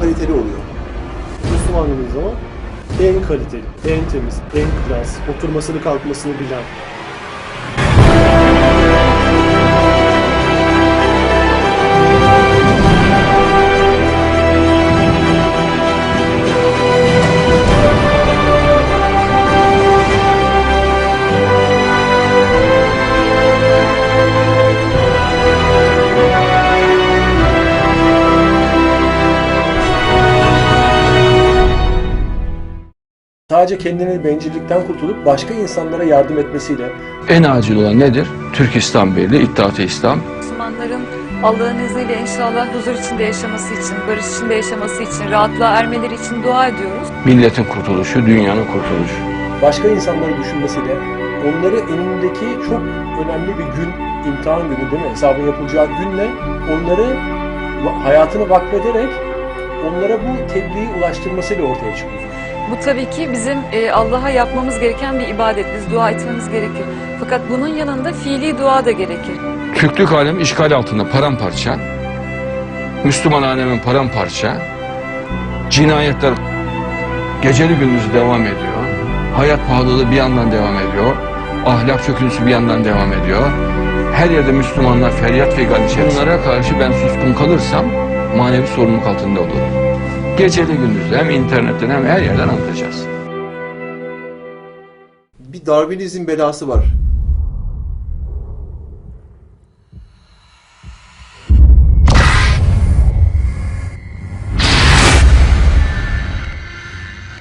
kaliteli oluyor. Müslüman dediğiniz zaman en kaliteli, en temiz, en klas, oturmasını kalkmasını bilen, sadece kendini bencillikten kurtulup başka insanlara yardım etmesiyle En acil olan nedir? Türk İslam Birliği, İttihat-ı İslam. Müslümanların Allah'ın izniyle inşallah huzur içinde yaşaması için, barış içinde yaşaması için, rahatlığa ermeleri için dua ediyoruz. Milletin kurtuluşu, dünyanın kurtuluşu. başka insanları düşünmesiyle onları önündeki çok önemli bir gün, imtihan günü değil mi? Hesabın yapılacağı günle onları hayatını vakfederek onlara bu tebliği ulaştırmasıyla ortaya çıkıyor. Bu tabii ki bizim e, Allah'a yapmamız gereken bir ibadet. Biz dua etmemiz gerekir. Fakat bunun yanında fiili dua da gerekir. Türklük alemi işgal altında paramparça. Müslüman alemin paramparça. Cinayetler geceli gündüzü devam ediyor. Hayat pahalılığı bir yandan devam ediyor. Ahlak çöküntüsü bir yandan devam ediyor. Her yerde Müslümanlar feryat figan içerisinde. Bunlara karşı ben suskun kalırsam manevi sorumluluk altında olurum. Geceli gündüzü hem internetten hem her yerden anlatacağız. Bir Darwinizm belası var.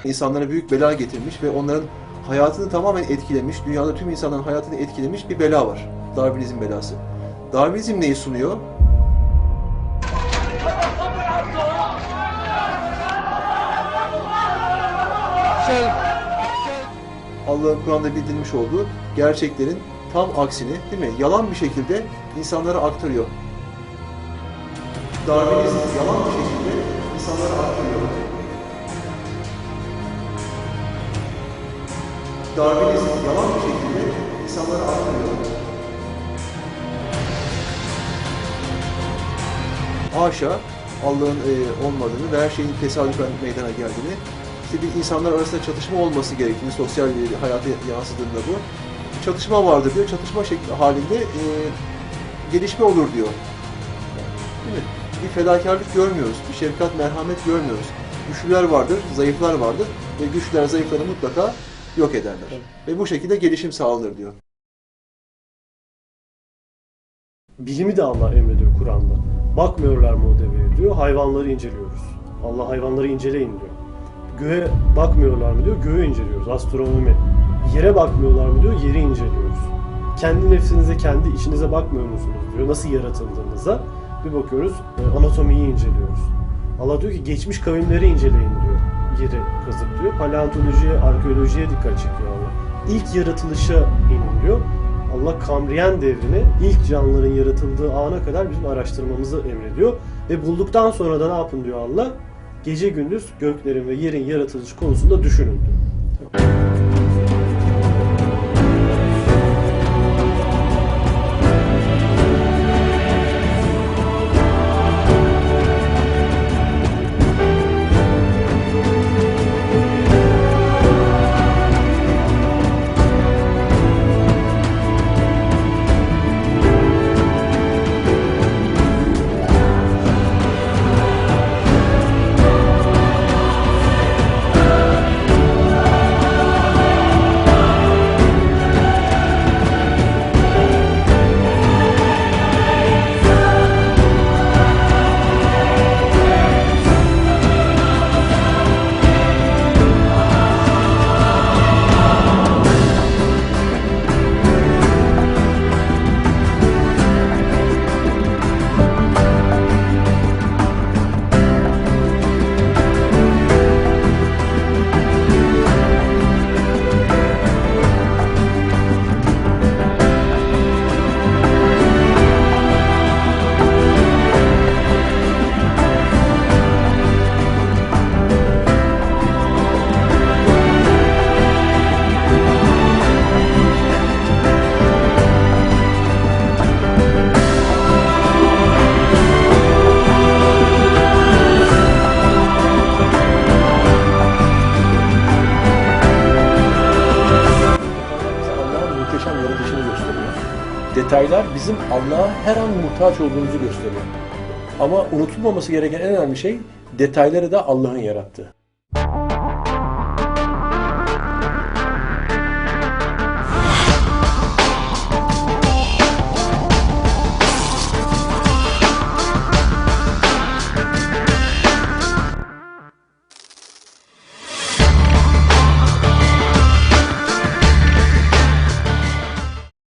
İnsanlara büyük bela getirmiş ve onların hayatını tamamen etkilemiş, dünyada tüm insanların hayatını etkilemiş bir bela var. Darwinizm belası. Darwinizm neyi sunuyor? Allah'ın Kur'an'da bildirilmiş olduğu gerçeklerin tam aksini değil mi? Yalan bir şekilde insanlara aktarıyor. Darwinizm yalan bir şekilde insanlara aktarıyor. Darwinizm yalan bir şekilde insanlara aktarıyor. Haşa Allah'ın e, olmadığını ve her şeyin tesadüfen meydana geldiğini, işte bir insanlar arasında çatışma olması gerektiğini, sosyal hayata yansıdığında bu. Çatışma vardır diyor, çatışma şekli halinde e, gelişme olur diyor. Değil mi? Bir fedakarlık görmüyoruz, bir şefkat, merhamet görmüyoruz. Güçlüler vardır, zayıflar vardır ve güçlüler zayıfları mutlaka yok ederler. Ve bu şekilde gelişim sağlanır diyor. Bilimi de Allah emrediyor Kur'an'da. Bakmıyorlar mı o deveye diyor, hayvanları inceliyoruz. Allah hayvanları inceleyin diyor. Göğe bakmıyorlar mı diyor, göğü inceliyoruz, astronomi. Yere bakmıyorlar mı diyor, yeri inceliyoruz. Kendi nefsinize, kendi içinize bakmıyor musunuz diyor, nasıl yaratıldığınıza. Bir bakıyoruz, e, anatomiyi inceliyoruz. Allah diyor ki geçmiş kavimleri inceleyin diyor, yeri kazıp diyor. Paleontolojiye, arkeolojiye dikkat çekiyor Allah. İlk yaratılışa inin diyor. Allah Kambriyen devrini ilk canlıların yaratıldığı ana kadar bizim araştırmamızı emrediyor. Ve bulduktan sonra da ne yapın diyor Allah? Gece gündüz göklerin ve yerin yaratılışı konusunda düşünün Detaylar bizim Allah'a her an muhtaç olduğumuzu gösteriyor. Ama unutulmaması gereken en önemli şey detayları da Allah'ın yarattığı.